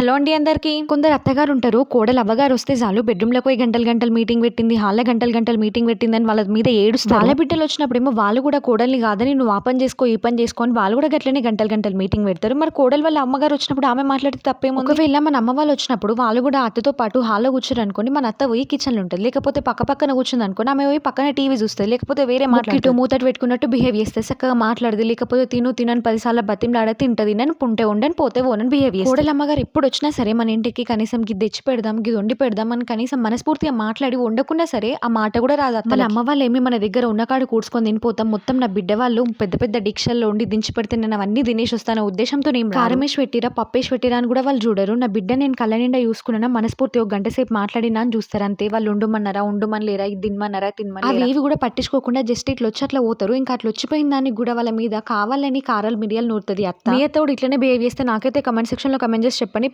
Hello అండి అందరికి. కొందరు అత్తగారు ఉంటారు కోడలు అవ్వగారు వస్తే చాలు బెడ్రూమ్లో పోయి గంటలు గంటలు మీటింగ్ పెట్టింది హాల్లో గంటలు గంటలు మీటింగ్ పెట్టింది అని వాళ్ళ మీద ఏడుస్తారు. వాళ్ళ బిడ్డలు వచ్చినప్పుడేమో వాళ్ళు కూడా కోడల్ని కాదని నువ్వు ఆ పని చేసుకో ఈ పని చేసుకో అని వాళ్ళు కూడా గట్లనే గంటలు గంటలు మీటింగ్ పెడతారు. మరి కోడలు వాళ్ళ అమ్మగారు వచ్చినప్పుడు ఆమె మాట్లాడితే తప్పేమో ఒకవేళ మన అమ్మ వాళ్ళు వచ్చినప్పుడు వాళ్ళు కూడా అత్తతో పాటు హాల్లో కూర్చోరు అనుకోండి మన అత్త పోయి కిచెన్లో ఉంటుంది. లేకపోతే పక్క పక్కన కూర్చుంది అనుకోండి ఆమె పోయి పక్కన టీవీ చూస్తుంది. లేకపోతే వేరే మాట్లాడుతూ మూతటి పెట్టుకున్నట్టు బిహేవ్ చేస్తే చక్కగా మాట్లాడదు. లేకపోతే తిను తినని పదిసార్లు బతిమలాడ తింటది. నన్ను పుంటే ఉండని పోతే ఓనని బిహేవ్ చేస్తుంది. కోడల అమ్మగారు ఎప్పుడు వచ్చినా సరే మన ఇంటికి కనీసం గిది తెచ్చి పెడదాం గిది వండి పెడదాం అని కనీసం మనస్ఫూర్తిగా మాట్లాడి వండకుండా సరే ఆ మాట కూడా రాదు అత్తల అమ్మ వాళ్ళు ఏమి మన దగ్గర ఉన్నకాడు కూర్చుకొని తినిపోతాం. మొత్తం నా బిడ్డ వాళ్ళు పెద్ద పెద్ద డిక్షల్లో ఉండి దించి పెడితే నేను అవన్నీ తినేసి వస్తాను. ఉద్దేశంతో నేను కారమేసి పెట్టిరా పప్పేసి పెట్టిరా అని కూడా వాళ్ళు చూడరు. నా బిడ్డ నేను కళ్ళ నిండా చూసుకున్నా మనస్ఫూర్తి ఒక గంట సేపు మాట్లాడినా అని చూస్తారు అంతే. వాళ్ళు ఉండమన్నారా ఉండమని లేరా ఇది తినమన్నారా తినమని అవి ఏవి కూడా పట్టించుకోకుండా జస్ట్ ఇట్లా వచ్చి అట్లా పోతారు. ఇంకా అట్లా వచ్చిపోయిన దానికి కూడా వాళ్ళ మీద కావాలని కారాలు మిరియాలు నూరుతుంది అత్త. మీ అత్తోడు ఇట్లనే బిహేవ్ చేస్తే నాకైతే కమెంట్ సెక్షన్లో కమెంట్ చేసి చెప్పండి.